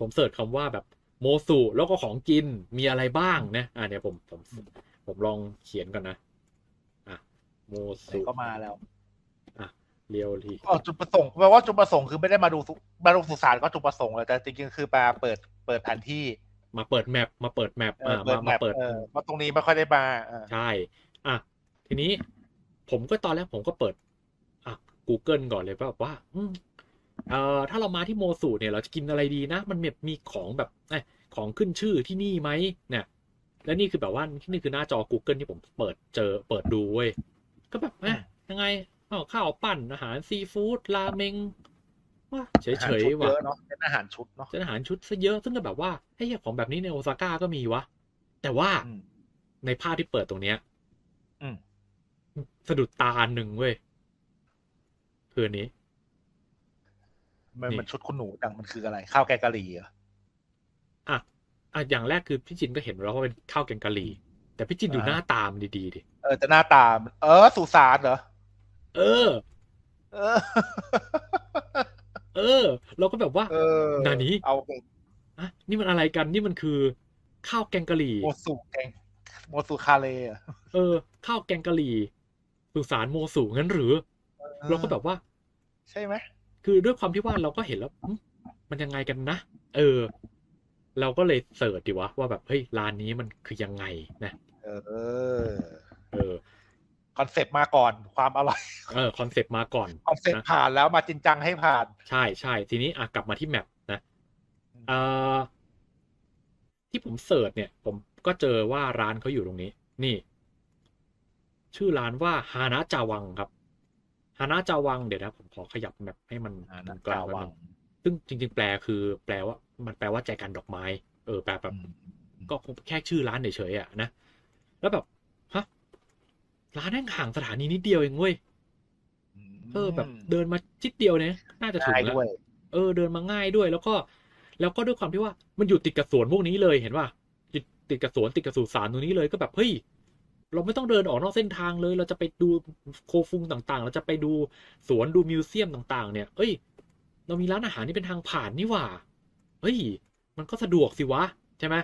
ผมเสิร์ชคำว่าแบบโมสุแล้วก็ของกินมีอะไรบ้างนะอ่าเนี่ยผมผมผมลองเขียนก่อนนะ อะโมไหนสุก็มาแล้วเรียวทีอ๋อจุดประสงค์แปลว่าจุดประสงค์คือไม่ได้มาดูสุมาดูสุสานก็จุดประสงค์เลยแต่จริงๆคือมาเปิดเปิดแผนที่ มาเปิดแมปมาเปิดแมปเออ่าอเปิมาดแมมาปเปิดเออเพราะตรงนี้ไม่ค่อยได้มาเออใช่ อะทีนี้ผมก็ตอนแรกผมก็เปิด อะ Google ก่อนเลยว่าว่าอืม เอ่อถ้าเรามาที่โมสูเนี่ยเราจะกินอะไรดีนะ มันแบบมีของแบบเอยของขึ้นชื่อที่นี่ไหมเนี่ย และนี่คือแบบว่านี่คือหน้าจอ Google ที่ผมเปิดเจอเปิดดูเว้ยก็แบบเอ๊ะยังไงอ้าวข้าวปั้นอาหารซีฟู้ดราเมงว่าเฉอาหารยชุดๆว่ะเยอะเนาะเป็นอาหารชุดเนาะเป็นอาหารชุดซะเยอะซึ่งก็แบบว่าเฮ้ยของแบบนี้ในโอซาก้าก็มีวะแต่ว่าอืมในภาพที่เปิดตรงเนี้ยอืมสะดุดตาอันหนึ่งเว้ยคืออันนี้ มันนี่มันชุดคุณหนูดังมันคืออะไร ข้าวแกงกะหรี่เหรออะอะอย่างแรกคือพี่จินก็เห็นแล้วว่าเป็นข้าวแกงกะหรี่ แต่พี่จินดูอ่าหน้าตามนดีๆดิเออแต่หน้าตามันเออสุสานเหรอเออ เออ เออ เราก็แบบว่าเออนานี้เอาอะนี่มันอะไรกันนี่มันคือ ข้าวแกงกะหรี่โมสุแกงโมสุคาเลอะเออ ข้าวแกงกะหรี่สุสานโมสุงั้นหรือ เราก็แบบว่า ใช่ไหม คือด้วยความที่ว่าเราก็เห็นแล้วหึมันยังไงกันนะ เออ เราก็เลยเสิร์ชดีวะว่าแบบเฮ้ยร้านนี้มันคือยังไงนะ เออ เออคอนเซปต์มาก่อนความอร่อยเออคอนเซปต์มาก่อนคอนเซปนะต์ผ่านแล้วมาจริงจังให้ผ่าน ใช่ใช่ทีนี้อะกลับมาที่แมปนะเอ่อที่ผมเสิร์ชเนี่ย ผมก็เจอว่าร้านเขาอยู่ตรงนี้ นี่ ชื่อร้านว่าฮานะจาวังครับ ฮานะจาวังเดี๋ยวนะผมขอขยับแมปให้มันฮานะกลางจาวังไว้หน่อยซึ่งจริง ๆ แปลคือแปลว่า มันแปลว่าใจกันดอกไม้ เออแปลแบบ ก็คงแค่ชื่อร้านเฉยๆอะนะแล้วแบบฮะร้านแม่งห่างสถานีนิดเดียวเองเว้ยเออแบบเดินมาจิดเดียวเนี่ยน่าจะถึงง่ายแล้วด้วยเออเดินมาง่ายด้วย แล้วก็ แล้วก็ด้วยความที่ว่ามันอยู่ติดกับสวนพวกนี้เลยเห็นป่ะติดติดกับสวนติดกับสุสานตรงนี้เลยก็แบบเฮ้ย เราไม่ต้องเดินออกนอกเส้นทางเลย เราจะไปดูโคฟุงต่างๆ เราจะไปดูสวนดูมิวเซียมต่างๆ เนี่ย เอ้ย เรามีร้านอาหารที่เป็นทางผ่านนี่หว่า เฮ้ย มันก็สะดวกสิวะ ใช่ไหม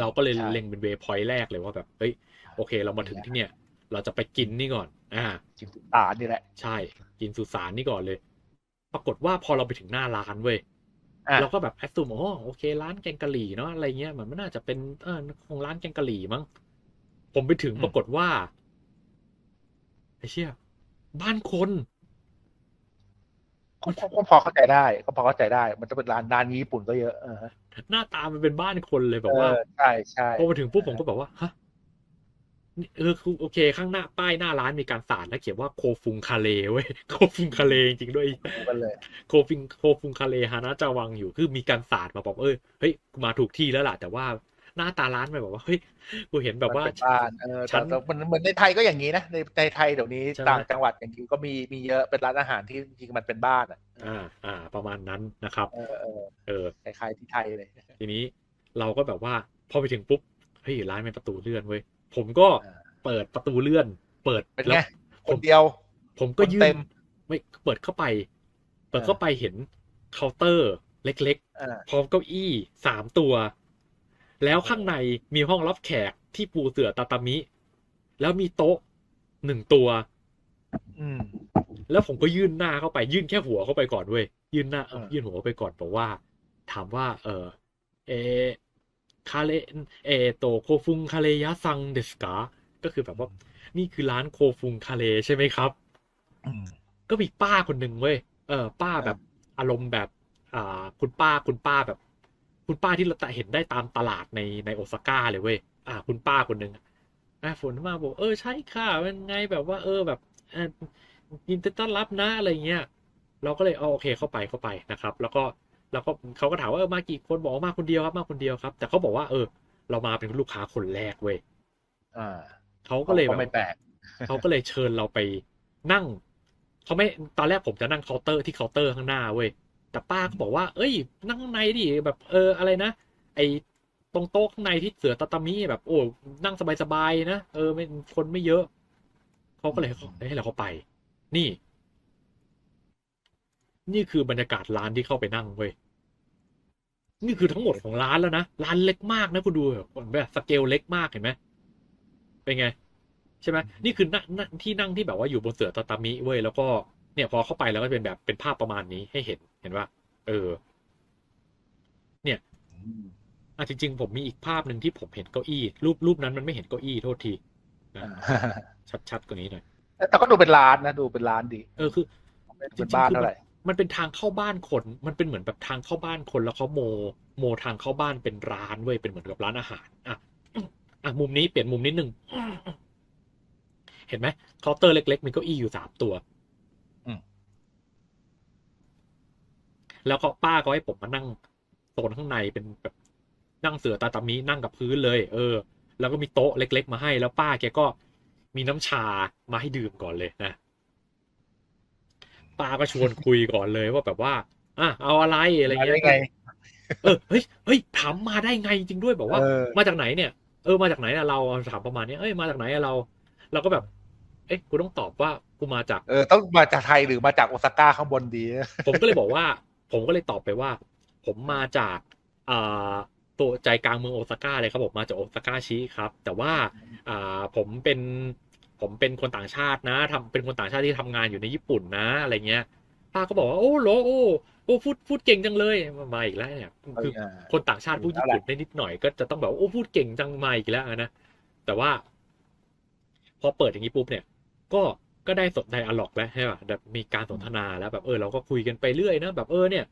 เราก็เลยใช่เล็งเป็นเวพอยต์แรกเลยว่าแบบ เฮ้ย โอเค เรามาถึงที่เนี่ย เราจะไปกินนี่ก่อน อ่าจิมตาลนี่แหละ ใช่ กินสุสานนี่ก่อนเลย ปรากฏว่าพอเราไปถึงหน้าร้านเว้ยอะเราก็แบบแอดซูมอ๋อโอเค ร้านแกงกะหรี่เนาะอะไรเงี้ยมันไม่น่าจะเป็นเออคงร้านแกงกะหรี่มั้ง ผมไปถึงปรากฏว่าไอ้เชี่ยบ้านคนก็ก็ก็พอเข้าใจได้ก็พอเข้าใจได้ มันจะเป็นร้านร้านญี่ปุ่นก็เยอะเออหน้าตามันเป็นบ้านคนเลยแบบว่าเออใช่ใช่พอมาถึงปุ๊บผมก็แบบว่าฮะนี่เออคือโอเค ข้างหน้าป้ายหน้าร้านมีการสาดแล้วเขียนว่าโคฟุงคาเลเว้ยโคฟุงคาเลจริงๆด้วยดูกันเลยโคฟิงโคฟุงคาเลฮานะจาวังอยู่คือมีการสาดมาบอกเอ้ยเฮ้ยกูมาถูกที่แล้วล่ะแต่ว่า หน้าตาร้านมันแบบว่าเฮ้ยกูเห็นแบบว่ามันเป็นบ้านเออฉัแต่นแต่มันเหมือนในไทยก็อย่างนี้นะในในไทยเดี๋ยวนี้ใช่ไหมต่างจังหวัดอย่างนี้ก็มีมีเยอะเป็นร้านอาหารที่จริงๆมันเป็นบ้านอะอ่าอ่า ประมาณนั้นนะครับเออเออเออคล้ายๆที่ไทยเลย ทีนี้เราก็แบบว่าพอไปถึงปุ๊บเฮ้ยร้านเป็นประตูเลื่อนเว้ยผมก็อ่าเปิดประตูเลื่อน เปิดเป็นแล้ไงวคนเดียว ผมก็คนยื่เต็นมไม่เปิดเข้าไป เปิดอ่าเข้าไปเห็นเคาน์เตอร์เล็กอ่าๆพร้อมเก้าอี้สามตัว แล้วข้างในมีห้องรับแขกที่ปูเสื่อตาตามิ แล้วมีโต๊ะหนึ่งตัว อืม แล้วผมก็ยื่นหน้าเข้าไปยื่นแค่หัวเข้าไปก่อนเว้ยยื่นหน้าเอออ่ายื่นหัวเข้าไปก่อนบอกว่า ถามว่า เออเอคาเลเอโตโคฟุงคาเลยะซังเดสกาก็คือแบบว่า นี่คือร้านโคฟุงคาเลใช่ไหมครับอืมก็มีป้าคนหนึ่งเว้ยเออป้าแบบอารมณ์แบบ อ่า คุณป้าคุณป้าแบบ คุณป้าที่เราเห็นได้ตามตลาดในในโอซาก้าเลยเว้ยอ่า คุณป้าคนหนึ่งอะฝนมาบอกเออใช่ค่ะเป็นไงแบบว่า เออแบบอ่ายินดีต้อนรับนะอะไรเงี้ยเราก็เลยเอาโอเคเข้าไปเข้าไปนะครับ แล้วก็แล้วก็เขาก็ถามว่าเออมากี่คนบอกว่ามาคนเดียวครับมาคนเดียวครับ แต่เขาบอกว่าเออ เรามาเป็นลูกค้าคนแรกเว้ยอ่าเขาก็เลยแบบไม่แปลกเขาก็เลยเชิญเราไปนั่งเขาไม่ตอนแรกผมจะนั่งเคาน์เตอร์ที่เคาน์เตอร์ข้างหน้าเว้ย แต่ป้าก็บอกว่า เอ้ย นั่งข้างในดิแบบเอออะไรนะไอตรงโต๊ะข้างในที่เสือตาตามิแบบ โอ้นั่งสบายๆนะเออไม่คนไม่เยอะเขาก็เลยให้เราเข้าไป นี่ นี่คือบรรยากาศร้านที่เข้าไปนั่งเว้ยนี่คือทั้งหมดของร้านแล้วนะร้านเล็กมากนะคุณดูแบบสเกลเล็กมากเห็นไหมเป็นไง ใช่ไหมนี่คือนั่งนั่งที่นั่งที่แบบว่าอยู่บนเสือตาตามิเว้ยแล้วก็ เนี่ยพอเข้าไปแล้วก็เป็นแบบเป็นภาพประมาณนี้ให้เห็นเห็นว่า เอออะจริง ๆ ผมมีอีกภาพหนึ่งที่ผมเห็นเก้าอี้ รูปรูปนั้นมันไม่เห็นเก้าอี้โทษทีนะชัดๆกว่านี้หน่อยแต่ก็ดูเป็นร้านนะดูเป็นร้านดี เออคือไม่ดูเป็นบ้านเท่าไหร่มันเป็นทางเข้าบ้านคน มันเป็นเหมือนแบบทางเข้าบ้านคนแล้วเขาโม โมทางเข้าบ้านเป็นร้านเว้ยเป็นเหมือนกับร้านอาหารอะอะมุมนี้เปลี่ยนมุมนิดนึงเห็นไหมเคาน์เตอร์เล็ก ๆ มีเก้าอี้อยู่สามตัว อืม แล้วก็ป้าก็ให้ผมมานั่งโซนข้างในเป็นแบบนั่งเสือตาตามีนั่งกับพื้นเลย เออ แล้วก็มีโต๊ะเล็ก ๆ มาให้ แล้วป้าแกก็มีน้ำชามาให้ดื่มก่อนเลยนะป้าก็ชวนคุยก่อนเลยว่าแบบว่าอะเอาอะไรอะไรมาเงี้ได้ยไงเออเฮ้ยเฮ้ยถามมาได้ไงจริงด้วยบอกว่าเออมาจากไหนเนี่ยเออมาจากไหนอะเราถามประมาณเนี้ยเอ้ยมาจากไหนอะเรา เราก็แบบ เอ๊ะกูต้องตอบว่ากูมาจาก เออต้องมาจากไทยหรือมาจากโอซาก้าข้างบนดี ผมก็เลยบอกว่า ผมก็เลยตอบไปว่า ผมมาจากอ่าตัวใจกลางเมืองโอซาก้าเลยครับผมมาจากโอซาก้าชิครับ แต่ว่าอ่าผมเป็นผมเป็นคนต่างชาตินะทำเป็นคนต่างชาติที่ทำงานอยู่ในญี่ปุ่นนะอะไรเงี้ยป้าก็บอกว่าโอ้โหโอ้โอ้พูดพูดเก่งจังเลยมาอีกแล้วเนี่ยคือเออคนต่างชาติพูดญี่ปุ่นได้นิดหน่อยก็จะต้องแบบว่าโอ้พูดเก่งจังมาอีกแล้วนะแต่ว่า พอเปิดอย่างนี้ปุ๊บเนี่ย ก็ ก็ได้สดในอล็อกแล้วใช่ป่ะแบบมีการสนทนาแล้วแบบเออเราก็คุยกันไปเรื่อยนะแบบเออเนี่ย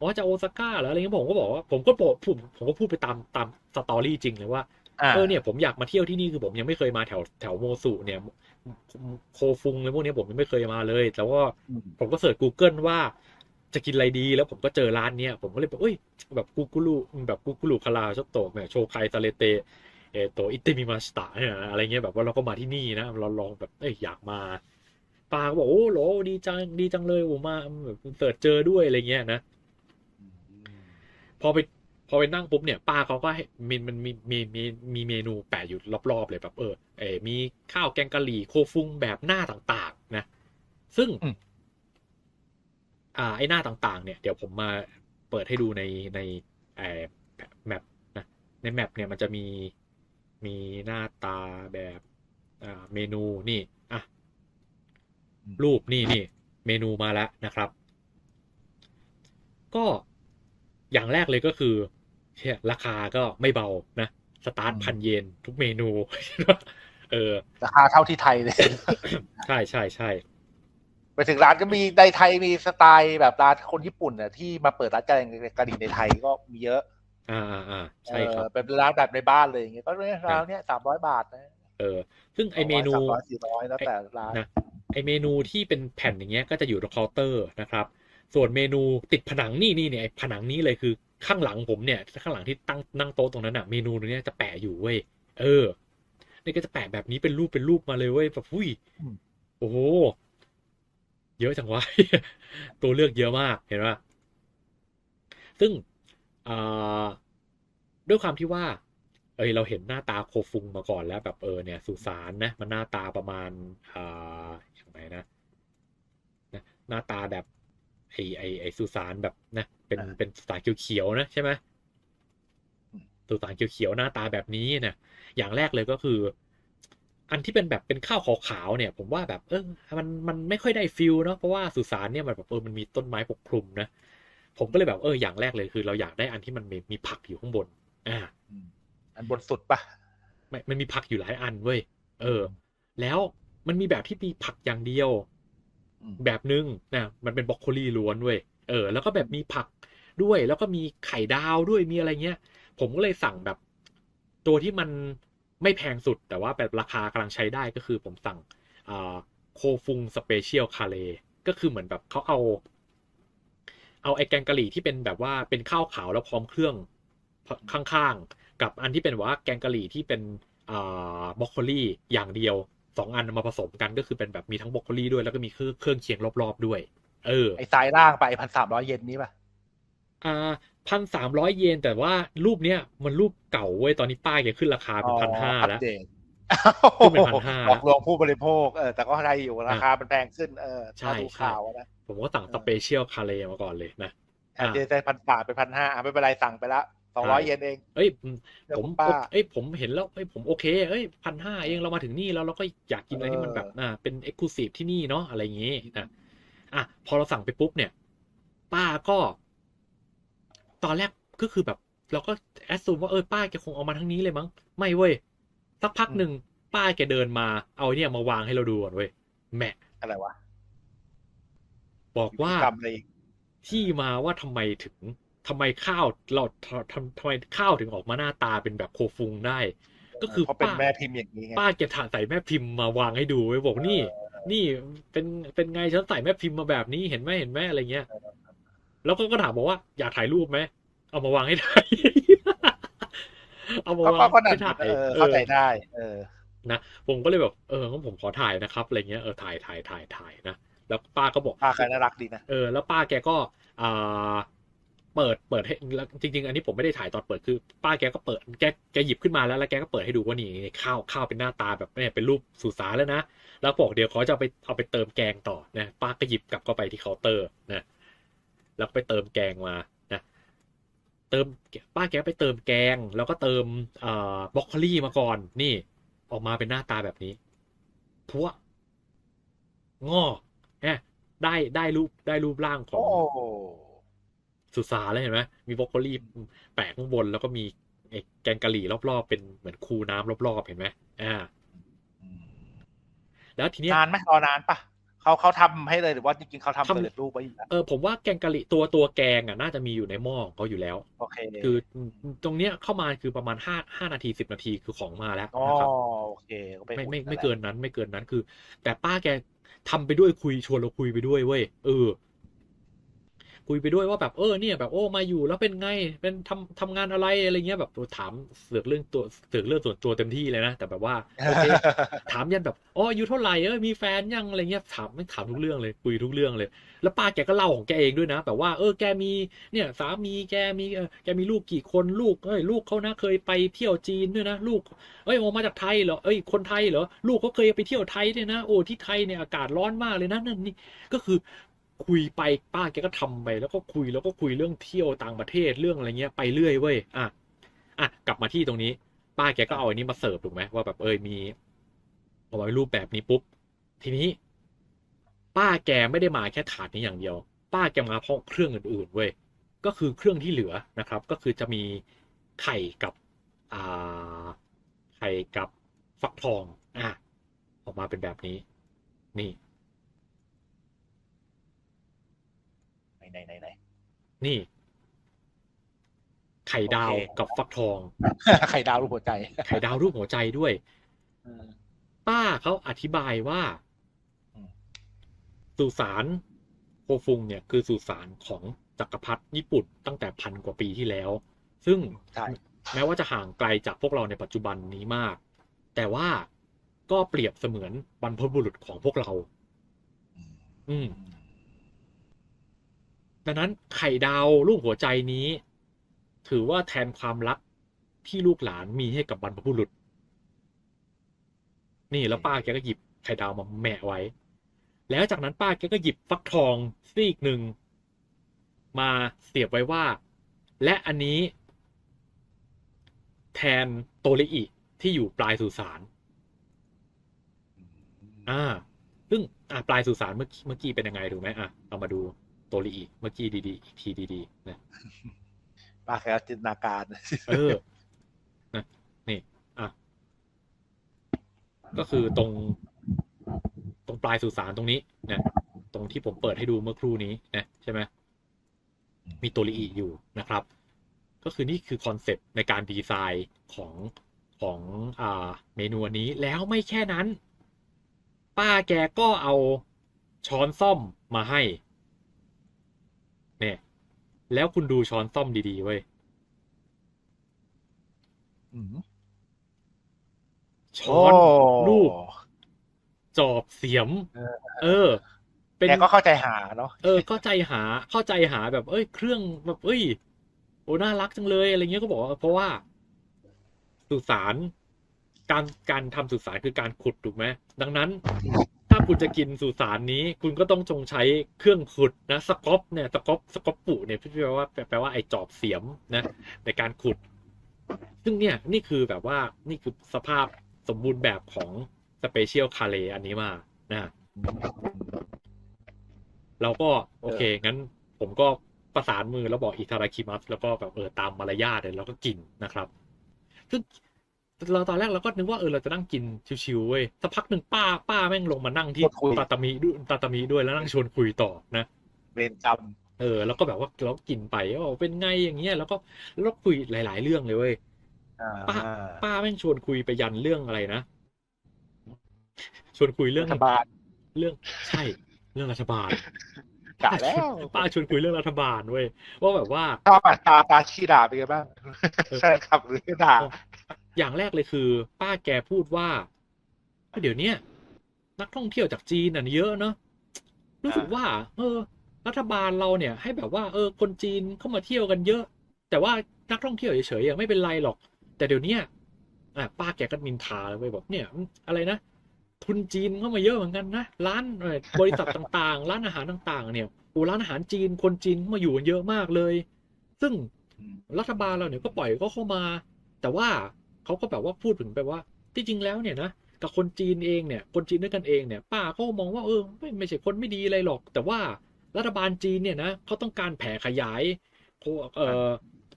อ๋อจะโอซาก้าเหรออะไรเงี้ยผมก็บอกว่าผมก็บอกผมผมก็พูดไปตามตามสตอรี่จริงเลยว่าอ่าเออเนี่ยผมอยากมาเที่ยวที่นี่คือผมยังไม่เคยมาแถวแถวโมสุเนี่ยโคฟุงอะไรพวกเนี้ยผมยังไม่เคยมาเลยแล้วก็อืมผมก็เสิร์ช Google ว่าจะกินอะไรดีแล้วผมก็เจอร้านเนี้ยผมก็เลยแบบเอ้ยแบบกูกุลุแบบกูกุลุคาราชอบโตะเนี่ยโชไคซาเลเตเอโตอิเตมิมาสตะเนี่ยนะอะไรเงี้ยแบบว่าเราก็มาที่นี่นะเราลองแบบเอ้ยอยากมา ปาก็บอกโอ้โหดีจังดีจังเลยผมมาแบบเสิร์ชเจอด้วยอะไรเงี้ยนะพอไปพอไปนั่งปุ๊บเนี่ยป้าเขาก็ให้มีมันมีมีมีมีเมนูแปะอยู่รอบๆเลยแบบเออเออมีข้าวแกงกะหรี่โคฟุงแบบหน้าต่างๆ นะ ซึ่งอืมอ่า ไอ้หน้าต่างๆ เนี่ย เดี๋ยวผมมาเปิดให้ดูในในไอ้แมปนะในแมปเนี่ยมันจะมีมีหน้าตาแบบ อ่า เมนูนี่อะอืม รูปนี่นี่เมนูมาแล้วนะครับ ก็อย่างแรกเลยก็คือเชี่ยราคาก็ไม่เบานะสตาร์ทอืมพันเยนทุกเมนู เออ ราคาเท่าที่ไทยเลย ใช่ใช่ใช่ไปถึงร้านก็มีในไทยมีสไตล์แบบร้านคนญี่ปุ่นน่ะที่มาเปิดร้านกะกะหรี่ในไทยก็มีเยอะ อ่าอ่าอ่าใช่ครับเออเป็นร้านแบบในบ้านเลยอย่างเงี้ยก็เนี่ยร้านเนี้ยสามร้อยบาทนะเออ ซึ่งไอเมนูสามร้อยสี่ร้อยแล้วแต่ร้านนะไอเมนูที่เป็นแผ่นอย่างเงี้ยก็จะอยู่ตรงเคาน์เตอร์นะครับ ส่วนเมนูติดผนังนี่นี่เนี่ยไอ้ผนังนี้เลยคือข้างหลังผมเนี่ยข้างหลังที่ตั้งนั่งโต๊ะตรงนั้นอะเมนูตรงเนี้ยจะแปะอยู่เว้ยเออนี่ก็จะแปะแบบนี้เป็นรูปเป็นรูปมาเลยเว้ยแบบอุ้ยอืมโอ้โหเยอะจังวะตัวเลือกเยอะมากเห็นปะซึ่งอ่าด้วยความที่ว่า เอยเราเห็นหน้าตาโคฟุงมาก่อนแล้วแบบเออเนี่ยสุสานนะมันหน้าตาประมาณอ่าอย่าง ไรนะนะหน้าตาแบบไอไอไอสุสานแบบนะเป็นอ่าเป็นสุสานเขียวๆนะใช่ไหมอืมสุสานเขียวๆหน้าตาแบบนี้เนี่ยอย่างแรกเลยก็คือ อันที่เป็นแบบเป็นข้าวขาวๆเนี่ย ผมว่าแบบเออมันมันไม่ค่อยได้ฟิลเนาะเพราะว่าสุสานเนี่ยมันแบบเออมันมีต้นไม้ปกคลุมนะผมก็เลยแบบเอออย่างแรกเลยคือ เราอยากได้อันที่มันมีมีผักอยู่ข้างบน อ่าอืมอันบนสุดปะไม่มันมีผักอยู่หลายอันเว้ยเออ แล้ว มันมีแบบที่มีผักอย่างเดียวอืมแบบนึงนะมันเป็นบรอกโคลีล้วนเว้ยเออ แล้วก็แบบมีผักด้วย แล้วก็มีไข่ดาวด้วยมีอะไรเงี้ย ผมก็เลยสั่งแบบ ตัวที่มันไม่แพงสุด แต่ว่าแบบราคากำลังใช้ได้ก็คือผมสั่งอ่าโคฟุงสเปเชียลคาเลก็คือเหมือนแบบเขาเอา เอาไอ้แกงกะหรี่ที่เป็นแบบว่าเป็นข้าวขาวแล้วพร้อมเครื่องข้างๆ กับอันที่เป็นว่าแกงกะหรี่ที่เป็นอ่าบรอกโคลีอย่างเดียว สองอันมาผสมกันก็คือเป็นแบบมีทั้งบรอกโคลีด้วยแล้วก็มีเครื่องเครื่องเคียงรอบๆด้วย เออ ไอ้ซ้ายล่างไปพันสามร้อยเยนนี้ปะอ่าพันสามร้อยเยนแต่ว่ารูปเนี้ยมันรูปเก่าเว้ยตอนนี้ป้ายแกขึ้นราคาเป็นพันห้าอัปแล้วเดตขึ้นเป็น1,500หลอกลวงผู้บริโภคเออแต่ก็ได้อยู่ราคามันแพงขึ้นเออใช่ถ้าดูใช่ข่าวอะนะผมก็สั่งเออสเปเชียลคาเลมาก่อนเลยนะอ่าเจใจพันสามเป็นพันห้าไม่เป็นไรสั่งไปละ สองร้อยเยนเอง เอ้ยอืมเดี๋ยวผมป้าเอ้ยผมเห็นแล้วเอ้ยผมโอเคเอ้ยพันห้าเองเรามาถึงนี่แล้วเราก็อยากกินอะไรที่มันแบบเอออ่าเป็นเอ็กซ์คลูซีฟที่นี่เนาะอะไรอย่างงี้นะอะพอเราสั่งไปปุ๊บเนี่ย ป้าก็ ตอนแรกก็คือแบบเราก็แอดซูมว่าเออป้าแกคงเอามาทั้งนี้เลยมั้งไม่เว้ยสักพักหนึ่งป้าแกเดินมาเอาเนี่ยมาวางให้เราดูก่อนเว้ยแหมะอะไรวะบอกว่ากรรมอะไรอีกที่มาว่าทำไมถึง ทำไมข้าวเราทำทำทำไมข้าวถึงออกมาหน้าตาเป็นแบบโคฟุงได้ ก็คือเพราะเป็นป้าแม่พิมพ์อย่างนี้ไงป้าแกถ่าใส่แม่พิมพ์มาวางให้ดูไว้บอกนี่ นี่เป็นเป็นไงฉันใส่แม่พิมพ์มาแบบนี้เห็นไหมเห็นไหมอะไรเงี้ย แล้วก็ก็ถามบอกว่าอยากถ่ายรูปไหมเอามาวางให้ถ่ายเอามาก็วางก็นั่ให้นถ่ายเออเอเข้าอใจได้เออนะผมก็เลยแบบเอองั้นผมขอถ่ายนะครับอะไรเงี้ยเออถ่ายถ่ายถ่ายถ่ายนะแล้วป้าก็บอกป้าใครน่ารักดีนะเออแล้วป้าแกก็อ่า เปิดเปิดให้แล้วจริง ๆ อันนี้ผมไม่ได้ถ่ายตอนเปิดคือป้าแกก็เปิดแกแกหยิบขึ้นมาแล้วแล้วแกก็เปิดให้ดูว่านี่ข้าวข้าวเป็นหน้าตาแบบเนี่ยเป็นรูปสุสานแล้วนะแล้วบอกเดี๋ยวเขาจะเอาไปเอาไปเติมแกงต่อนะป้าก็หยิบกลับเข้าไปที่เคาน์เตอร์นะแล้วไปเติมแกงมานะเติมป้าแกไปเติมแกง แล้วก็เติมอ่าบอกโคลี่มาก่อน นี่ ออกมาเป็นหน้าตาแบบนี้พัวงอแฮะได้ได้รูปได้รูปร่างของ สุสานแล้วเห็นไหมมีบรอกโคลีแปะข้างบนแล้วก็มีไอ้แกงกะหรี่รอบๆ เป็นเหมือนคูน้ำรอบๆ เห็นไหมอ่า แล้วทีเนี้ยนานไหมรอนานปะเขาเขาทำให้เลยหรือว่าจริงๆเขาทำทำสำเร็จรูปไว้อยู่แล้วเออผมว่าแกงกะหรี่ตัวตัวแกงอะน่าจะมีอยู่ในหม้อของเขาอยู่แล้วโอเคคือตรงเนี้ยเข้ามาคือประมาณห้าห้านาทีสิบนาทีคือของมาแล้วอ๋อนะครับโอเคก็ปไม่ไม่อุ่ไม่แหละเกินนั้นไม่เกินนั้นคือ แต่ป้าแกทำไปด้วยคุยชวนเราคุยไปด้วยเว้ยเออ คุยไปด้วยว่าแบบเออเนี่ยแบบโอ้มาอยู่แล้วเป็นไงเป็นทำทำงานอะไรอะไรเงี้ยแบบถามเสือกเรื่องตัวเสือกเรื่องส่วนตัวเต็มที่เลยนะแต่แบบว่าโอเคถามยันแบบอ๋ออายุเท่าไหร่เออมีแฟนยังอะไรเงี้ยถามไม่ถามทุกเรื่องเลยคุยทุกเรื่องเลย แล้วป้าแกก็เล่าของแกเองด้วยนะแบบว่าเออแกมีเนี่ยสามีแกมีเออแกมีลูกกี่คนลูกเอ้ยลูกเขานะเคยไปเที่ยวจีนด้วยนะลูกเอ้ยออกมาจากไทยเหรอเอ้ยคนไทยเหรอลูกเขาเคยไปเที่ยวไทยเนี่ยนะ โอ้ที่ไทยเนี่ยอากาศร้อนมากเลยนะนั่นนี่ก็คือ คุยไปป้าแกก็ทำไปแล้วก็คุยแล้วก็คุยเรื่องเที่ยวต่างประเทศเรื่องอะไรเงี้ยไปเรื่อยเว้ยอะอะกลับมาที่ตรงนี้ ป้าแกก็เอาอันนี้มาเสิร์ฟถูกไหมว่าแบบเอยมีเอาไว้รูปแบบนี้ปุ๊บ ทีนี้ ป้าแกไม่ได้มาแค่ถาดนี้อย่างเดียว ป้าแกมาพร้อมเครื่องอื่นๆเว้ยก็คือเครื่องที่เหลือนะครับ ก็คือจะมีไข่กับอ่าไข่กับฟักทองอะออกมาเป็นแบบนี้ นี่ ไหนไหนไหนไหนนี่ ไข่ดาวโอเคกับฟักทอง ไข่ดาวรูปหัวใจ ไข่ดาวรูปหัวใจด้วยอืมป้าเขาอธิบายว่าอืมสุสานโคฟุงเนี่ยคือสุสานของจักรพรรดิญี่ปุ่นตั้งแต่พันกว่าปีที่แล้ว ซึ่งใช่แม้ว่าจะห่างไกลจากพวกเราในปัจจุบันนี้มาก แต่ว่าก็เปรียบเสมือนบรรพบุรุษของพวกเรา อืม ดังนั้นไข่ดาวรูปหัวใจนี้ ถือว่าแทนความรักที่ลูกหลานมีให้กับบรรพบุรุษ นี่แล้วป้าแกก็หยิบไข่ดาวมาแหมะไว้ แล้วจากนั้นป้าแกก็หยิบฟักทองซีกหนึ่งมาเสียบไว้ว่า และอันนี้ แทนโตริอิที่อยู่ปลายสุสานอ่า ซึ่งอ่าปลายสุสานเมื่อกี้เมื่อกี้เป็นยังไงถูกไหมอะเอามาดูโตริอิเมื่อกี้ดีๆอีกทีดีๆนะป้าแค่จินตนาการ เออนะนี่อะก็คือตรงตรงปลายสุสานตรงนี้นะตรงที่ผมเปิดให้ดูเมื่อครู่นี้นะใช่ไหมมีโตริอิอยู่นะครับ ก็คือนี่คือคอนเซปต์ในการดีไซน์ของของอ่าเมนูอันนี้แล้วไม่แค่นั้น ป้าแกก็เอาช้อนซ่อมมาให้ เนี่ย แล้วคุณดูช้อนซ่อมดีๆเว้ยอืมช้อนรูปจอบเสียม เออเออเป็นแกก็เข้าใจหาเนาะเออ เข้าใจหาเข้าใจหาแบบ เอ้ย เครื่องแบบ เอ้ยโอ้น่ารักจังเลยอะไรเงี้ยก็บอกว่าเพราะว่าสุสานการการทำสุสานคือการขุดถูกไหมดังนั้น ถ้าาคุณจะกินสุสานนี้ คุณก็ต้องจงใช้เครื่องขุดนะสกอปเนี่ยสกอปสกอปปุเนี่ยแปลว่าแปลว่าไอ้จอบเสียมนะในการขุด ซึ่งเนี่ยนี่คือแบบว่านี่คือสภาพสมบูรณ์แบบของสเปเชียลคาเลอันนี้มานะเราก็โอเค งั้นผมก็ประสานมือแล้วบอกอิทาราคิมัสแล้วก็แบบเออตามมารยาทเลยแล้วก็กินนะครับ ซึ่ง เราตอนแรกเราก็นึกว่าเออเราจะนั่งกินชิวๆเว้ยสักพักหนึ่งป้าป้าแม่งลงมานั่งที่ชวนคุยตาตามิด้วยตาตามิด้วยแล้วนั่งชวนคุยต่อนะเวรกรรมเออ แล้วก็แบบว่าเรากินไปว่าเป็นไงอย่างเงี้ยแล้วก็แล้วก็คุยหลาย ๆ เรื่องเลยเว้ยอ่าป้าป้าแม่งชวนคุยไปยันเรื่องอะไรนะชวนคุยเรื่องรัฐบาลเรื่องใช่เรื่องรัฐบาลกะแล้วป้าชวนคุยเรื่องรัฐบาลเว้ยว่าแบบว่าชอบอะตาตาชีด่าเป็นไงบ้างเออใช่ครับหรือด่า อย่างแรกเลยคือ ป้าแกพูดว่าเดี๋ยวเนี้ยนักท่องเที่ยวจากจีนน่ะเยอะเนาะรู้สึกว่า เออ รัฐบาลเราเนี่ย ให้แบบว่า เออ คนจีนเข้ามาเที่ยวกันเยอะ แต่ว่านักท่องเที่ยวเฉยๆอะไม่เป็นไรหรอก แต่เดี๋ยวเนี้ยอะป้าแกก็นินทาเลยเว้ยบอกเนี่ย อะไรนะทุนจีนเข้ามาเยอะเหมือนกันนะร้านเอ่อบริษัทต่างๆ ร้านอาหารต่าง ๆ เนี่ยโอ้ร้านอาหารจีนคนจีนเข้ามาอยู่กันเยอะมากเลย ซึ่งรัฐบาลเราเนี่ยก็ปล่อยก็เข้ามา แต่ว่า เขาก็แบบว่าพูดถึงแบบว่า ที่จริงแล้วเนี่ยนะกับคนจีนเองเนี่ยคนจีนด้วยกันเองเนี่ย ป้าเขามองว่าเออไม่ไม่ใช่คนไม่ดีอะไรหรอก แต่ว่ารัฐบาลจีนเนี่ยนะเขาต้องการแผ่ขยายพวกเอ่อ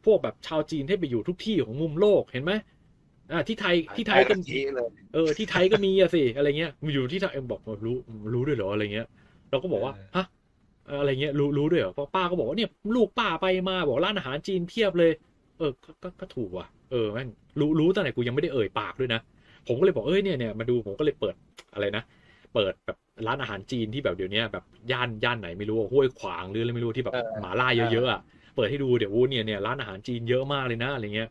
พวกแบบชาวจีนให้ไปอยู่ทุกที่ของมุมโลกเห็นไหมอ่าที่ไทยที่ไทยก็ชี้เลยเออที่ไทยก็มีอะสิอะไรเงี้ยอยู่ที่ไทยเอ็มบอกว่ารู้รู้ด้วยเหรออะไรเงี้ย เราก็บอกว่าฮะเอออะไรเงี้ยรู้รู้ด้วยเหรอเพราะป้าก็บอกว่าเนี่ยลูกป้าไปมาบอกร้านอาหารจีนเพียบเลย เออก็ก็ก็ถูกว่ะเออแม่ง รู้รู้ตั้งแต่กูยังไม่ได้เอ่ยปากด้วยนะ ผมก็เลยบอกเอ้ยเนี่ยเนี่ยมาดูผมก็เลยเปิดอะไรนะ เปิดแบบร้านอาหารจีนที่แบบเดี๋ยวนี้แบบย่านย่านไหนไม่รู้ห้วยขวางหรืออะไรไม่รู้ที่แบบหมาล่าเยอะๆอะเปิดให้ดูเดี๋ยววูเนี่ยเนี่ยร้านอาหารจีนเยอะมากเลยนะอะไรเงี้ย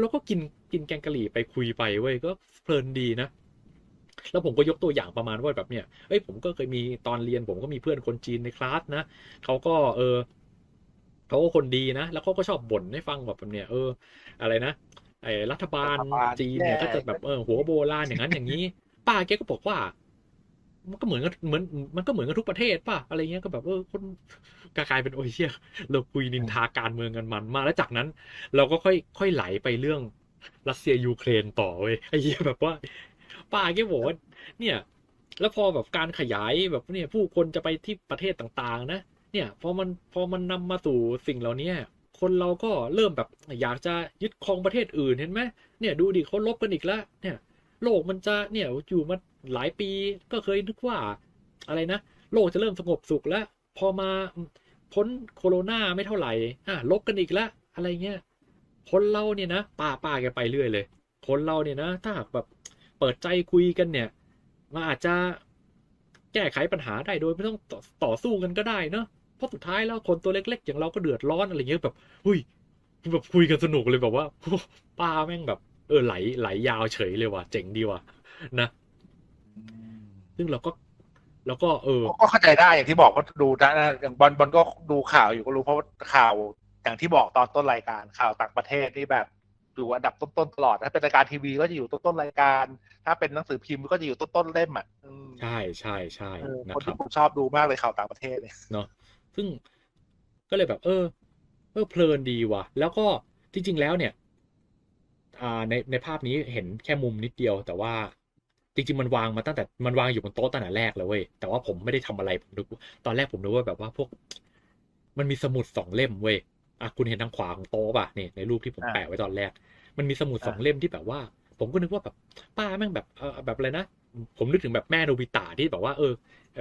เราก็กินกินแกงกะหรี่ไปคุยไปเว้ยก็เพลินดีนะแล้วผมก็ยกตัวอย่างประมาณว่าแบบเนี่ย เอ้ยผมก็เคยมีตอนเรียนผมก็มีเพื่อนคนจีนในคลาสนะเขาก็เออเขาก็คนดีนะ แล้วเขาก็ชอบบ่นให้ฟังแบบเนี่ย เออ อะไรนะ ไอ้รัฐบาลรัฐบาลจีนเนี่ยแย่ก็จะแบบเออหัวโบราณอย่างนั้นอย่างนี้ ป้าแกก็บอกว่า มันก็เหมือนกันเหมือนมันก็เหมือนกันทุกประเทศป่ะอะไรเงี้ยก็แบบเออคนกลายเป็นโอ้ยเชี่ยเราคุยนินทาการเมืองกันมันมากแล้วจากนั้น เราก็ค่อยค่อยไหลไปเรื่องรัสเซียยูเครนต่อเว้ยไอ้เหี้ยแบบว่า ป้าแกบอกว่าเนี่ย แล้วพอแบบการขยายแบบเนี่ยผู้คนจะไปที่ประเทศต่างๆ นะเนี่ยพอมันพอมันนำมาสู่สิ่งเหล่านี้ คนเราก็เริ่มแบบอยากจะยึดครองประเทศอื่นเห็นไหมเนี่ยดูดิเขาลบกันอีกแล้วเนี่ยโลกมันจะเนี่ยอยู่มาหลายปีก็เคยนึกว่าอะไรนะ โลกจะเริ่มสงบสุขแล้ว พอมาพ้นโคโรนาไม่เท่าไหร่อะลบกันอีกแล้วอะไรเงี้ยคนเราเนี่ยนะป้าป้าแกไปเรื่อยเลย คนเราเนี่ยนะ ถ้าหากแบบเปิดใจคุยกันเนี่ยมันอาจจะแก้ไขปัญหาได้โดยไม่ต้องต่อตอสู้กันก็ได้เนอะ เพราะสุดท้ายแล้วคนตัวเล็ก ๆ อย่างเราก็เดือดร้อนอะไรเงี้ยแบบหุ้ยแบบคุยกันสนุกเลยแบบว่าป้าแม่งแบบ เออไหลไหลยาวเฉยเลยว่ะเจ๋งดีว่ะนะ ซึ่งเราก็เราก็เออ ก็เข้าใจได้อย่างที่บอกก็ดูนะอย่างบอลบอลก็ดูข่าวอยู่ก็รู้เพราะว่าข่าวอย่างที่บอกตอนต้นรายการข่าวต่างประเทศนี่แบบอยู่อันดับต้นๆตลอด ถ้าเป็นรายการทีวีก็จะอยู่ต้นๆรายการ ถ้าเป็นหนังสือพิมพ์ก็จะอยู่ต้นๆเล่มอะอืมใช่ใช่ใช่เออนะคนครัที่บผมชอบดูมากเลยข่าวต่างประเทศเนี่ยเนาะ ซึ่งก็เลยแบบ เออ เออเพลินดีว่ะ แล้วก็จริง ๆ แล้วเนี่ยอ่าในในภาพนี้เห็นแค่มุมนิดเดียว แต่ว่าจริงๆมันวางมาตั้งแต่มันวางอยู่บนโต๊ะตั้งแต่แรกเลยเว้ยแต่ว่าผมไม่ได้ทำอะไรผมนึกตอนแรกผมนึกว่าแบบว่าพวก มันมีสมุดสองเล่มเว้ยอะคุณเห็นทางขวาของโต๊ะป่ะนี่ในรูปที่ผมอ่าแปะไว้ตอนแรก มันมีสมุดอ่าสองเล่มที่แบบว่า ผมก็นึกว่าแบบป้าแม่งแบบเออแบบอะไรนะผมนึกถึงแบบแม่โนบิตะที่แบบว่าเออ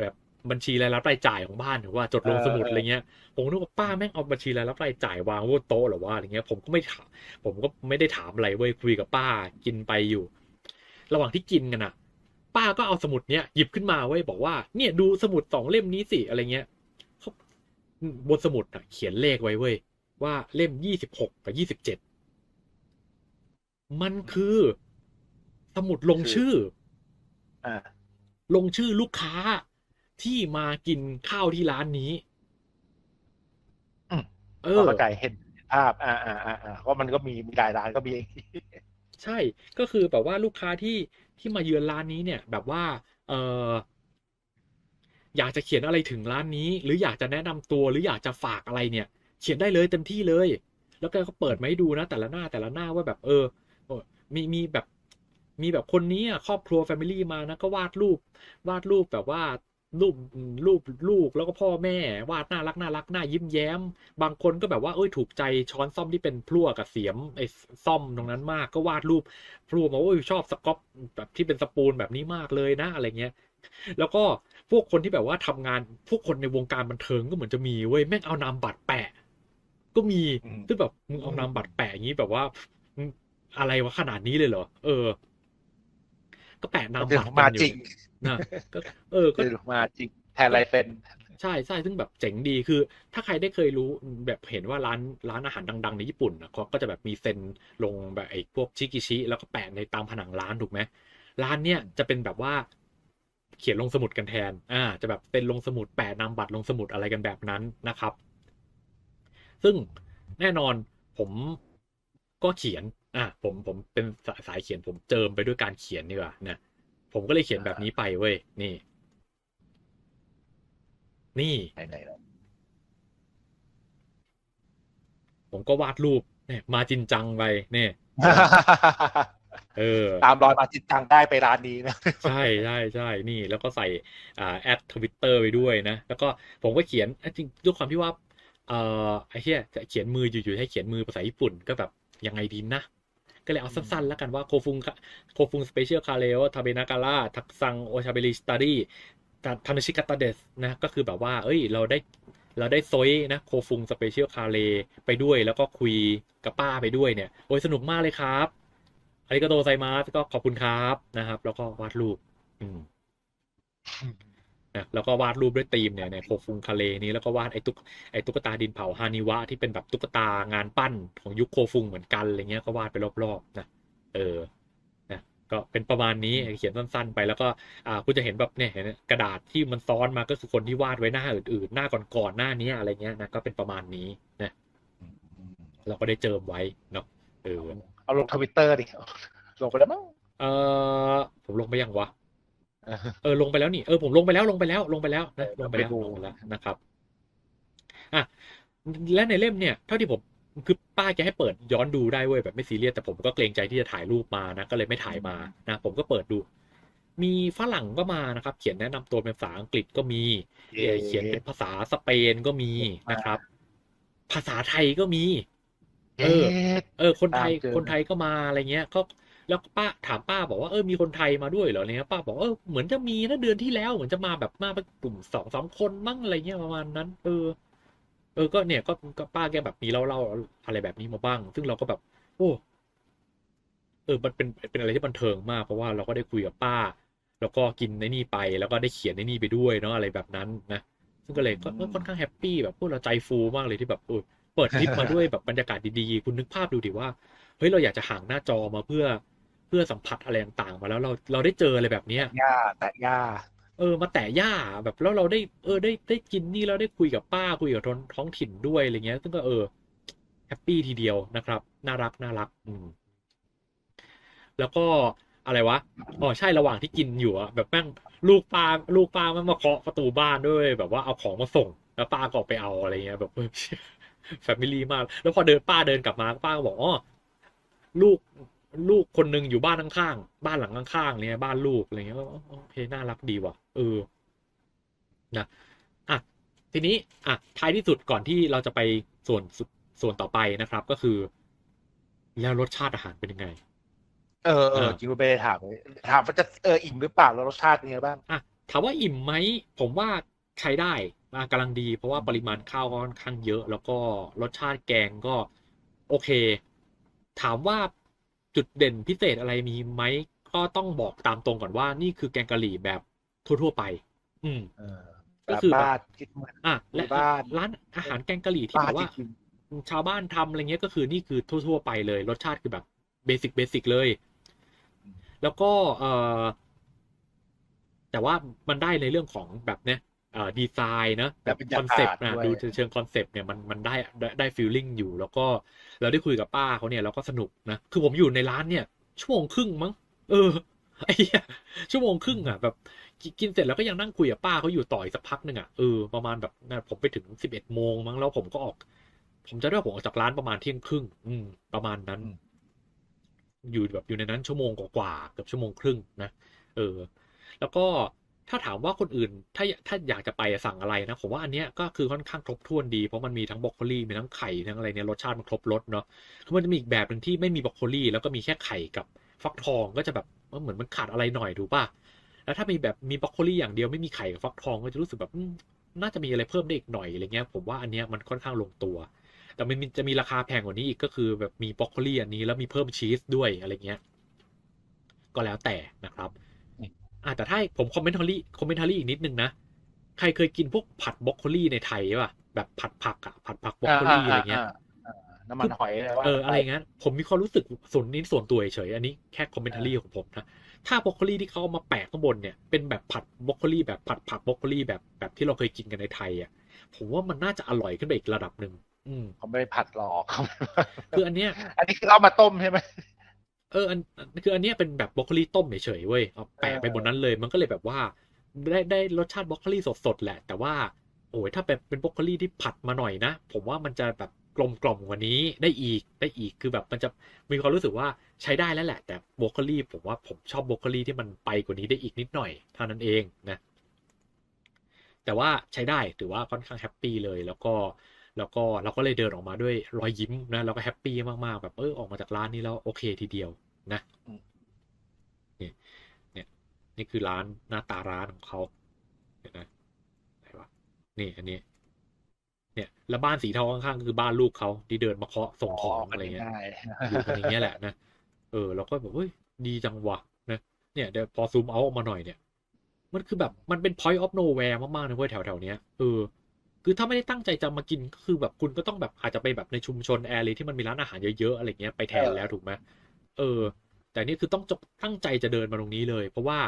แบบ บัญชีรายรับรายจ่ายของบ้านหรือว่าจดลงสมุดอะไรเงี้ยผมนึกว่าป้าแม่งเอาบัญชีรายรับรายจ่ายวางไว้บนโต๊ะเหรือว่าอะไรเงี้ย ผมก็ไม่ถามผมก็ไม่ได้ถามอะไรเว้ยคุยกับป้ากินไปอยู่ ระหว่างที่กินกันอะ ป้าก็เอาสมุดเนี้ยหยิบขึ้นมาเว้ยบอกว่าเนี่ยดูสมุดสองเล่มนี้สิอะไรเงี้ยเขาบนสมุดอะ เขียนเลขไว้เว้ยว่าเล่มยี่สิบหกกับยี่สิบเจ็ดมันคือสมุดลงชื่ออ่าลงชื่อลูกค้า ที่มากินข้าวที่ร้านนี้อืมเอก็อเข้าใจเห็นภาพ อ่าอ่าอ่าอ่าเพราะมันก็มีมีหลายร้านก็มี ใช่ก็คือแบบว่าลูกค้าที่ที่มาเยือนร้านนี้เนี่ย แบบว่า เอออยากจะเขียนอะไรถึงร้านนี้ หรืออยากจะแนะนำตัวหรืออยากจะฝากอะไรเนี่ย เขียนได้เลยเต็มที่เลย แล้วแกก็เปิดมาให้ดูนะแต่ละหน้าแต่ละหน้าว่าแบบ เออเออมีมีแบบมีแบบคนนี้อะครอบครัวแฟมิลี่มานะก็วาดรูป วาดรูปแบบว่า รูปรูปลูกแล้วก็พ่อแม่วาดน่ารักน่ารักหน้ายิ้มแย้ม บางคนก็แบบว่าเอ้ยถูกใจช้อนซ่อมที่เป็นพลั่วกับเสียมไอ้ซ่อมตรงนั้นมากก็วาดรูปพลั่วมาโอ้ยชอบสก๊อปแบบที่เป็นสปูนแบบนี้มากเลยนะอะไรเงี้ยแล้วก็พวกคนที่แบบว่าทำงานพวกคนในวงการบันเทิงก็เหมือนจะมีเว้ยแม่งเอานามบัตรแปะ ก็มีอืมซึ่งแบบมึงเอานามบัตรแปะอย่างนี้แบบว่ามึงอะไรวะขนาดนี้เลยเหรอเออ ก็แปะนามเดี๋ยบัวตรมากันอจริยู่งนะก็เออก็เดี๋ยวมาจริงแทนลายเซ็นใช่ใช่ซึ่งแบบเจ๋งดีคือ ถ้าใครได้เคยรู้แบบเห็นว่าร้านร้านอาหารดัง ๆ ในญี่ปุ่นนะเขาก็จะแบบมีเซ็นลงแบบไอ้พวกชิกิชิ แล้วก็แปะในตามผนังร้านถูกไหมร้านเนี้ยจะเป็นแบบว่าเขียนลงสมุดกันแทน อ่า จะแบบเป็นลงสมุดแปะนามบัตรลงสมุดอะไรกันแบบนั้นนะครับ ซึ่งแน่นอนผมก็เขียน อะผมผมเป็นสายสายเขียนผมเจิมไปด้วยการเขียนดีกว่านะผมก็เลยเขียนแบบนี้ไปเว้ยนี่ นี่ไหนไหนไหนผมก็วาดรูปเนี่ยมาจินจังไปเนี่ยเออ ตามรอยมาจิตตังได้ไปร้านนี้นะ ใช่ใช่ใช่นี่ แล้วก็ใส่อ่าแอดทวิตเตอร์ไปด้วยนะ แล้วก็ผมก็เขียนอะจริงด้วยความที่ว่า เอ่อไอ้เหี้ยจะเขียนมืออยู่ๆให้เขียนมือภาษาญี่ปุ่นก็แบบยังไงดีนะ ก็เลยเอาสั้นๆ แล้วกันว่าโคฟุงโคฟุงสเปเชียลคาเรโอทาเบนาการาทักซังโอชาเบริสตารีทานุชิกาตาเดสนะก็คือแบบว่า เอ้ยเราได้เราได้ซอยนะโคฟุงสเปเชียลคาเรไปด้วย แล้วก็คุยกับป้าไปด้วยเนี่ยโอ้ยสนุกมากเลยครับอาริกาโตไซมาสก็ขอบคุณครับนะครับ แล้วก็วาดรูปอืม นะแล้วก็วาดรูปด้วยธีมเนี่ยในโคฟุงคาเลนี้แล้วก็วาดไอ้ตุ๊กไอ้ตุ๊กตาดินเผาฮานิวะที่เป็นแบบตุ๊กตางานปั้นของยุคโคฟุงเหมือนกันอะไรเงี้ยก็วาดไปรอบๆนะเออนะก็เป็นประมาณนี้เขียนสั้นๆ ไปแล้วก็อ่าคุณจะเห็นแบบเนี่ยเห็นไหมกระดาษที่มันซ้อนมาก็คือคนที่วาดไว้หน้าอื่นๆ หน้าก่อนๆหน้านี้อะไรเงี้ยนะก็เป็นประมาณนี้นะเราก็ได้เจิมไว้เนาะเออเอาลงทวิตเตอร์ดิลงไปแล้วมั้งเออผมลงไปยังวะ เออลงไปแล้วนี่เออผมลงไปแล้วลงไปแล้วลงไปแล้วนะลงไปแล้วลงไปแล้วนะครับอะและในเล่มเนี่ยเท่าที่ผมคือป้าแกให้เปิดย้อนดูได้เว้ยแบบไม่ซีเรียสแต่ผมก็เกรงใจที่จะถ่ายรูปมานะก็เลยไม่ถ่ายมานะผมก็เปิดดู มีฝรั่งก็มานะครับ เขียนแนะนำตัวเป็นภาษาอังกฤษก็มีเอ่อเขียนเป็นภาษาสเปนก็มีนะครับ ภาษาไทยก็มี เออ เออ คนไทยตามเจอคนไทยก็มาอะไรเงี้ยก็ แล้วป้าถามป้าบอกว่าเออมีคนไทยมาด้วยเหรอเนี่ยป้าบอกเออเหมือนจะมีนะเดือนที่แล้วเหมือนจะมาแบบมาเป็นกลุ่มสองสามคนมั้งอะไรเงี้ยประมาณนั้น เออ เออก็เนี่ยก็ก็ป้าแกแบบมีเล่าเล่าอะไรแบบนี้มาบ้าง ซึ่งเราก็แบบ โอ้เออมันเป็นเป็นอะไรที่บันเทิงมากเพราะว่าเราก็ได้คุยกับป้า แล้วก็กินในนี่ไป แล้วก็ได้เขียนในนี่ไปด้วยเนาะอะไรแบบนั้นนะซึ่งก็เลยก็ก็ค่อนข้างแฮปปี้แบบพวกเราใจฟูมากเลยที่แบบเออเปิดคลิปมาด้วยแบบบรรยากาศดีๆคุณนึกภาพดูดิว่าเฮ้ยเราอยากจะห่างหน้าจอมาเพื่อ เพื่อสัมผัสอะไรต่างๆมาแล้วเราเราได้เจออะไรแบบเนี้ยหญ้าแตะหญ้าเออมาแตะหญ้าแบบแล้วเราได้เออได้ได้กินนี่แล้วได้คุยกับป้าคุยกับท้องท้องถิ่นด้วยอะไรเงี้ย ซึ่งก็เออแฮปปี้ทีเดียวนะครับ น่ารักน่ารัก อืม แล้วก็อะไรวะอ๋อใช่ระหว่างที่กินอยู่อะแบบแม่งลูกป้าลูกป้ามันมาเคาะประตูบ้านด้วย แบบว่าเอาของมาส่ง แล้วป้าก็ออกไปเอาอะไรเงี้ย แบบเออแฟมิลี่มาก แล้วพอเดินป้าเดินกลับมาป้าก็บอกอ๋อลูก ลูกคนหนึ่งอยู่บ้านข้างๆบ้านหลังข้างๆเนี่ยบ้านลูกอะไรเงี้ยก็อ๋อโอเคน่ารักดีว่ะเออนะอะทีนี้อะท้ายที่สุดก่อนที่เราจะไปส่วนสุดส่วนต่อไปนะครับ ก็คือ แล้วรสชาติอาหารเป็นยังไง เออเออเออจริงๆไม่ได้ถามเลยถามว่าจะเอออิ่มหรือเปล่าแล้วรสชาติเป็นไงบ้างอะถามว่าอิ่มไหมผมว่าใช้ได้อะกำลังดี เพราะว่าปริมาณข้าวก็ค่อนข้างเยอะ แล้วก็รสชาติแกงก็โอเค ถามว่า จุดเด่นพิเศษอะไรมีไหมก็ต้องบอกตามตรงก่อนว่า นี่คือแกงกะหรี่แบบทั่วๆไป อืมเออก็คือแบบบ้านคิดเหมือนอะและบ้านร้านอาหารแกงกะหรี่ที่บ้าแบนบว่าจริงชาวบ้านทำอะไรเงี้ยก็คือนี่คือทั่ว ๆ ไปเลย รสชาติคือแบบเบสิกเบสิกเลย แล้วก็เออแต่ว่ามันได้ในเรื่องของแบบเนี้ยเอ่อ ดีไซน์นะแบบบรรากาศคอยนเซปต์นะด้วยดูเชิงคอนเซปต์เนี่ยมันมันได้ได้ได้ฟีลลิ่งอยู่ แล้วก็เราได้คุยกับป้าเขาเนี่ยเราก็สนุกนะ คือผมอยู่ในร้านเนี่ย ชั่วโมงครึ่งมั้งเออไอ้เหี้ยชั่วโมงครึ่งอะแบบกิกินเสร็จแล้วก็ยังนั่งคุยกับป้าเขาอยู่ต่ออีกสักพักหนึ่งอะเออประมาณแบบนะผมไปถึงสิบเอ็ดโมงมั้งแล้วผมก็ออก ผมจะได้ว่าผมออกจากร้านประมาณเที่ยงครึ่ง อืม ประมาณนั้นอืมอยู่แบบอยู่ในนั้นชั่วโมงกว่าๆเกือบชั่วโมงครึ่งนะเออ แล้วก็ ถ้าถามว่าคนอื่นถ้าถ้าอยากจะไปสั่งอะไรนะ ผมว่าอันเนี้ยก็คือค่อนข้างครบถ้วนดีเพราะมันมีทั้งบรอกโคลีมีทั้งไข่ทั้งอะไรเนี่ยรสชาติมันครบรสเนาะคือมันจะมีอีกแบบหนึ่งที่ไม่มีบรอกโคลีแล้วก็มีแค่ไข่กับฟักทองก็จะแบบเหมือนมันขาดอะไรหน่อยถูกป่ะแล้วถ้ามีแบบมีบรอกโคลีอย่างเดียวไม่มีไข่กับฟักทองก็จะรู้สึกแบบน่าจะมีอะไรเพิ่มได้อีกหน่อยอะไรเงี้ยผมว่าอันเนี้ยมันค่อนข้างลงตัว แต่มันจะมีราคาแพงกว่านี้อีกก็คือแบบมีบรอกโคลีอันนี้แล้วมีเพิ่มชีสด้วยอะไรเงี้ยก็แล้วแต่นะครับ อืมอ่าแต่ถ้าให้ผมคอมเมนต์รี่คอมเมนต์รี่อีกนิดนึงนะ ใครเคยกินพวกผัดบรอกโคลีในไทยป่ะแบบผัดผักอะผัดผักบรอกโคลีอะไรเงี้ยาอ่าน้ำมันหอยอะไรว่าเอออะไรเงี้ยผมมีความรู้สึกส่วนนี้ส่วนตัวเฉยๆอันนี้แค่คอมเมนต์รี่ของผมนะถ้าบรอกโคลีที่เขาเอามาแปะข้างบนเนี่ยเป็นแบบผัดบรอกโคลีแบบผัดผักบรอกโคลีแบบแบบที่เราเคยกินกันในไทยอะผมว่ามันน่าจะอร่อยขึ้นไปอีกระดับหนึ่งอืมเขาไม่ได้ผัดหรอกคืออันเนี้ย อันนี้คือเอามาต้มใช่ไหม เอออันคืออันเนี้ยเป็นแบบบรอกโคลีต้มเฉยๆเว้ยเอาแปะไปบนนั้นเลย มันก็เลยแบบว่าได้ได้รสชาติบรอกโคลีสดๆแหละ แต่ว่าโอ้ยถ้าแบบเป็นบรอกโคลีที่ผัดมาหน่อยนะ ผมว่ามันจะแบบกลมกล่อมกว่านี้ได้อีกได้อีกคือแบบมันจะมีความรู้สึกว่าใช้ได้แล้วแหละ แต่บรอกโคลีผมว่าผมชอบบรอกโคลีที่มันไปกว่านี้ได้อีกนิดหน่อยเท่านั้นเองนะแต่ว่าใช้ได้ถือว่าค่อนข้างแฮปปี้เลยแล้วก็ แล้วก็เราก็เลยเดินออกมาด้วยรอยยิ้มนะเราก็แฮปปี้มากๆ แบบเออออกมาจากร้านนี้แล้วโอเคทีเดียวนะอืมนี่เนี่ยนี่คือร้านหน้าตาร้านของเขาเห็นไหมไหนวะนี่อันนี้ เนี่ย แล้วบ้านสีเทาข้างๆก็คือบ้านลูกเขาที่เดินมาเคาะส่งของอะไรเงี้ยง่ายอยู่กันอย่างเงี้ยแหละนะเออเราก็แบบเฮ้ยดีจังวะนะเนี่ยเดี๋ยวพอซูมเอาออกมาหน่อยเนี่ย มันคือแบบมันเป็น point of nowhere มากๆนะเว้ยแถวแถวๆเนี้ยเออ คือถ้าไม่ได้ตั้งใจจะมากินก็คือแบบคุณก็ต้องแบบอาจจะไปแบบในชุมชนแอร์เลยที่มันมีร้านอาหารเยอะๆอะไรเงี้ยไปแทนแล้วถูกไหมเออ แต่นี่คือต้องจะตั้งใจจะเดินมาตรงนี้เลย เพราะว่า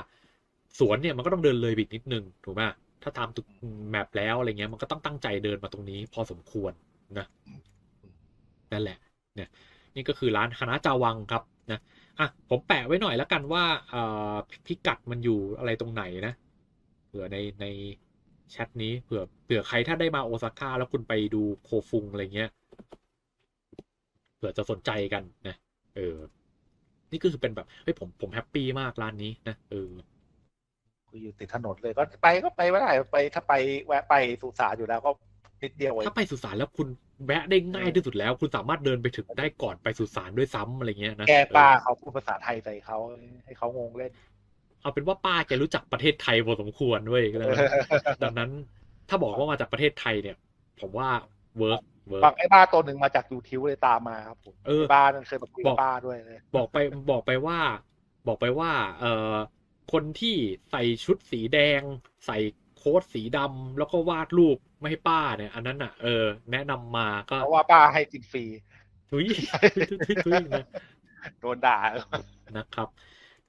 สวนเนี่ยมันก็ต้องเดินเลยไปอีกนิดนึงถูกไหมถ้าตามตุกแมปแล้วอะไรเงี้ยมันก็ต้องตั้งใจเดินมาตรงนี้ พอสมควรนะนั่นแหละ เนี่ย นี่ก็คือร้านคณะจาวังครับนะอะผมแปะไว้หน่อยแล้วกันว่าเอ่อพิกัดมันอยู่อะไรตรงไหนนะเผื่อในใน แชทนี้เผื่อเผื่อใครถ้าได้มาโอซาก้าแล้วคุณไปดูโคฟุงอะไรเงี้ยเผื่อจะสนใจกันนะเออ นี่ก็คือเป็นแบบเฮ้ยผมผมแฮปปี้มากร้านนี้นะเออคืออยู่ติดถนนเลยก็ไปก็ไปไม่ได้ไป ถ้าไปแวะไปสุสานอยู่แล้วก็นิดเดียวเองถ้าไปสุสานแล้วคุณแวะได้ง่ายที่สุดแล้ว คุณสามารถเดินไปถึงได้ก่อนไปสุสานด้วยซ้ำอะไรเงี้ยนะแกป้าเออเขาพูดภาษาไทยใส่เขาให้เขางงเล่น เอาเป็นว่าป้าแกรู้จักประเทศไทยพอสมควรเว้ยดังนั้นดังนั้นถ้าบอกว่ามาจากประเทศไทยเนี่ย ผมว่าเวิร์กเวิร์บางกไอ้บ้าตัวหนึ่งมาจากยูทิวเลยตามมาครับผมเออไบ้านนเคยมาคุยบกัอบกป้าด้วยเลย บอกไปบอกไปว่า บอกไปว่า เอ่อคนที่ใส่ชุดสีแดง ใส่โค้ทสีดำแล้วก็วาดรูปไม่ให้ป้าเนี่ย อันนั้นอะเออแนะนำมาก็เพราะว่าป้าให้กินฟรีทุยทุยทุยทุยนะโดนด่านะครับ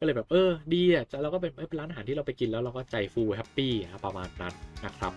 ก็เลยแบบเออดีอะเราก็เป็นเป็นร้านอาหารที่เราไปกินแล้วเราก็ใจฟูแฮปปี้ประมาณนั้นนะครับ